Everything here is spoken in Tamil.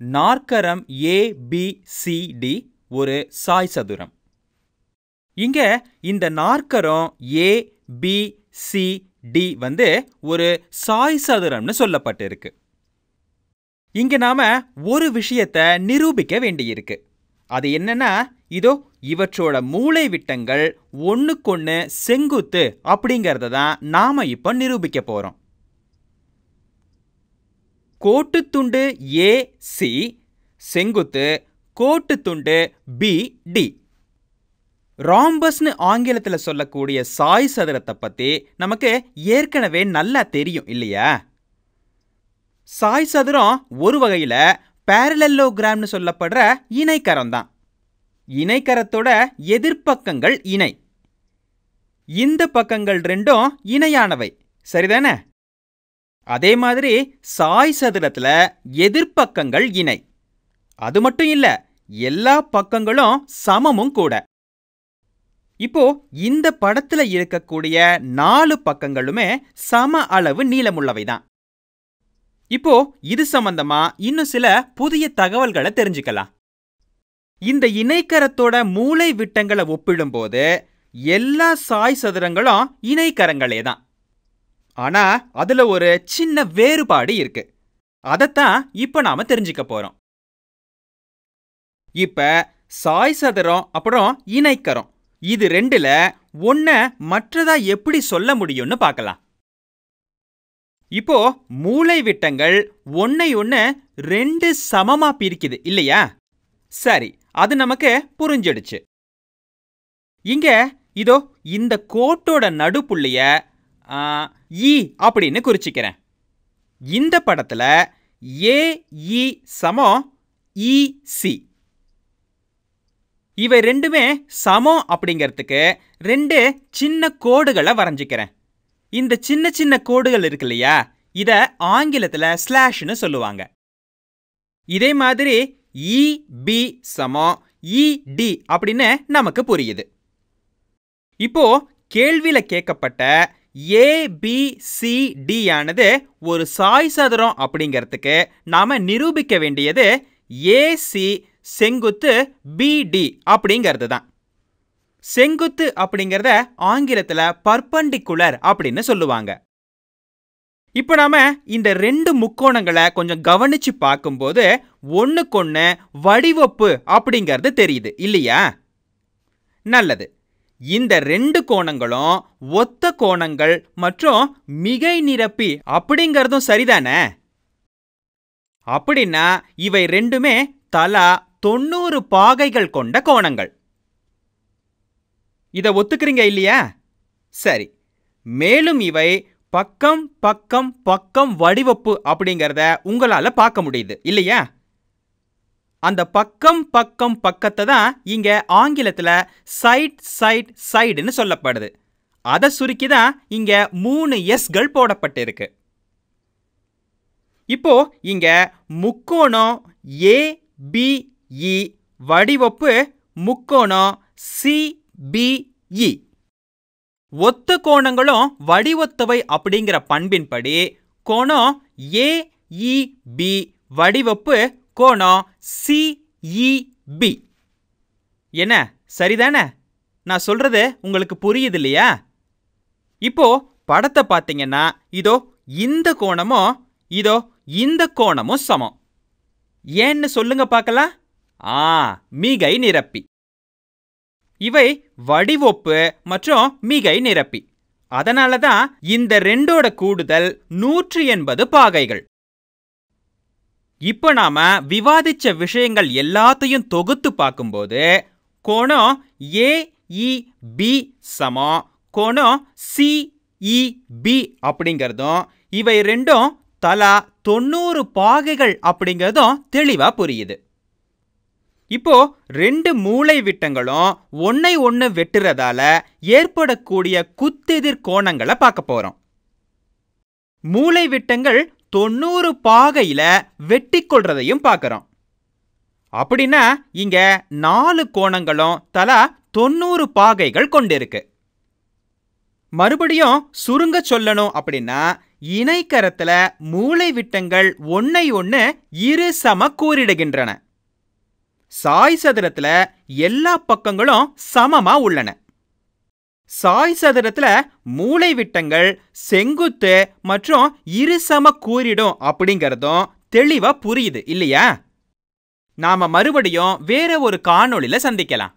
நாற்கரம் ஏபிசிடி ஒரு சாய் சதுரம். இங்க இந்த நாற்கரம் ஏ பி சி டி வந்து ஒரு சாய் சதுரம்னு சொல்லப்பட்டிருக்கு. இங்க நாம ஒரு விஷயத்தை நிரூபிக்க வேண்டியிருக்கு. அது என்னன்னா இதோ இவற்றோட மூளை விட்டங்கள் ஒன்றுக்கொன்று செங்குத்து அப்படிங்கிறத தான் நாம இப்போ நிரூபிக்க போறோம். கோட்டுத்துண்டு சி செங்குத்து கோட்டுத்துண்டு பிடி ராம்பஸ்னு ஆங்கிலத்தில் சொல்லக்கூடிய சாய் சதுரத்தை பற்றி நமக்கு ஏற்கனவே நல்லா தெரியும் இல்லையா? சாய் சதுரம் ஒரு வகையில் பேரலல்லோகிராம்னு சொல்லப்படுற இணைக்கரம் தான் இணைக்கரத்தோட எதிர்ப்பக்கங்கள் இணை. இந்த பக்கங்கள் ரெண்டும் இணையானவை. சரிதானே? அதே மாதிரி சாய் சதுரத்துல எதிர்ப்பக்கங்கள் இணை. அது மட்டும் இல்ல எல்லா பக்கங்களும் சமமும் கூட. இப்போ இந்த படத்துல இருக்கக்கூடிய நாலு பக்கங்களுமே சம அளவு நீளமுள்ளவை தான் இப்போ இது சம்பந்தமா இன்னும் சில புதிய தகவல்களை தெரிஞ்சுக்கலாம். இந்த இணைக்கரத்தோட மூளை விட்டங்களை ஒப்பிடும்போது எல்லா சாய் சதுரங்களும் இணைக்கரங்களே தான் ஆனா அதுல ஒரு சின்ன வேறுபாடு இருக்கு. அதைத்தான் இப்ப நாம தெரிஞ்சுக்க போறோம். இப்ப சாய் சதுரம் அப்புறம் இணைக்கரம். இது ரெண்டுல ஒன்ன மற்றதா எப்படி சொல்ல முடியும்னு பார்க்கலாம். இப்போ மூளை விட்டங்கள் ஒன்னை ஒன்னு ரெண்டு சமமா பிரிக்குது இல்லையா? சரி அது நமக்கு புரிஞ்சிடுச்சு. இங்க இதோ இந்த கோட்டோட நடுப்புள்ளிய இ அப்படின்னு குறிச்சிக்கிறேன். இந்த படத்துல ஏஇ சமம் இசி இவை ரெண்டுமே சமம் அப்படிங்கிறதுக்கு ரெண்டு சின்ன கோடுகளை வரைஞ்சிக்கிறேன். இந்த சின்ன சின்ன கோடுகள் இருக்கு இல்லையா இத ஆங்கிலத்துல ஸ்லாஷ்னு சொல்லுவாங்க. இதே மாதிரி இபி சமம் இடி அப்படின்னு நமக்கு புரியுது. இப்போ கேள்வியில கேட்கப்பட்ட ஏபிசிடி ஆனது ஒரு சாய் சதுரம் அப்படிங்கிறதுக்கு நாம நிரூபிக்க வேண்டியது ஏசி செங்குத்து பிடி அப்படிங்கிறது தான் செங்குத்து அப்படிங்கிறத ஆங்கிலத்தில் பர்பண்டிகுலர் அப்படின்னு சொல்லுவாங்க. இப்போ நாம இந்த ரெண்டு முக்கோணங்களை கொஞ்சம் கவனிச்சு பார்க்கும்போது ஒன்றுக்கொன்று வடிவப்பு அப்படிங்கிறது தெரியுது இல்லையா? நல்லது. இந்த ரெண்டு கோணங்களும் ஒத்த கோணங்கள் மற்றும் மிகை நிரப்பி அப்படிங்கிறதும் சரிதானே? அப்படின்னா இவை ரெண்டுமே தலா தொண்ணூறு பாகைகள் கொண்ட கோணங்கள். இதை ஒத்துக்கிறீங்க இல்லையா? சரி. மேலும் இவை பக்கம் பக்கம் பக்கம் வடிவப்பு அப்படிங்கிறத உங்களால பார்க்க முடியுது இல்லையா? அந்த பக்கம் பக்கம் பக்கத்தை தான் இங்க ஆங்கிலத்துல சைட் சைட் சைடுன்னு சொல்லப்படுது. அதை சுருக்கி தான் இங்க மூணு எஸ்கள் போடப்பட்டிருக்கு. இப்போ இங்க முக்கோணம் ஏபிஇ e வடிவப்பு முக்கோணம் சிபிஇ e. ஒத்த கோணங்களும் வடிவத்தவை அப்படிங்கிற பண்பின்படி கோணம் ஏஇபி e, வடிவப்பு கோணம் சிஇபி என்ன சரிதானே? நான் சொல்றது உங்களுக்கு புரியுது இல்லையா இப்போ படத்தை பார்த்தீங்கன்னா இதோ இந்த கோணமும் இதோ இந்த கோணமும் சமம். ஏன்னு சொல்லுங்க பார்க்கலாம். ஆ மிகை நிரப்பி. இவை வடிவொப்பு மற்றும் மிகை நிரப்பி. அதனால தான் இந்த ரெண்டோட கூடுதல் நூற்றி எண்பது பாகைகள். இப்போ நாம விவாதிச்ச விஷயங்கள் எல்லாத்தையும் தொகுத்து பார்க்கும்போது கோணம் ஏஇபி e, சமம். கோணம் சிஇபி e, அப்படிங்கிறதும் இவை ரெண்டும் தலா தொண்ணூறு பாகைகள் அப்படிங்கிறதும் தெளிவா புரியுது. இப்போ ரெண்டு மூளை விட்டங்களும் ஒன்னை ஒன்று வெட்டுறதால ஏற்படக்கூடிய குத்தெதிர் கோணங்களை பார்க்க போறோம். மூளை விட்டங்கள் தொண்ணூறு பாகையில வெட்டி கொள்றதையும் பார்க்கறோம். அப்படின்னா இங்க நாலு கோணங்களும் தலா தொண்ணூறு பாகைகள் கொண்டிருக்கு. மறுபடியும் சுருங்க சொல்லணும் அப்படின்னா இணைக்கரத்துல மூளை விட்டங்கள் ஒன்னை ஒன்னு இரு சம கூறிடுகின்றன. சாய் சதுரத்துல எல்லா பக்கங்களும் சமமா உள்ளன. சாய் சதுரத்துல மூளை விட்டங்கள் செங்குத்து மற்றும் இருசம கூறிடும் அப்படிங்கறதும் தெளிவா புரியுது இல்லையா? நாம மறுபடியும் வேற ஒரு காணொளியில சந்திக்கலாம்.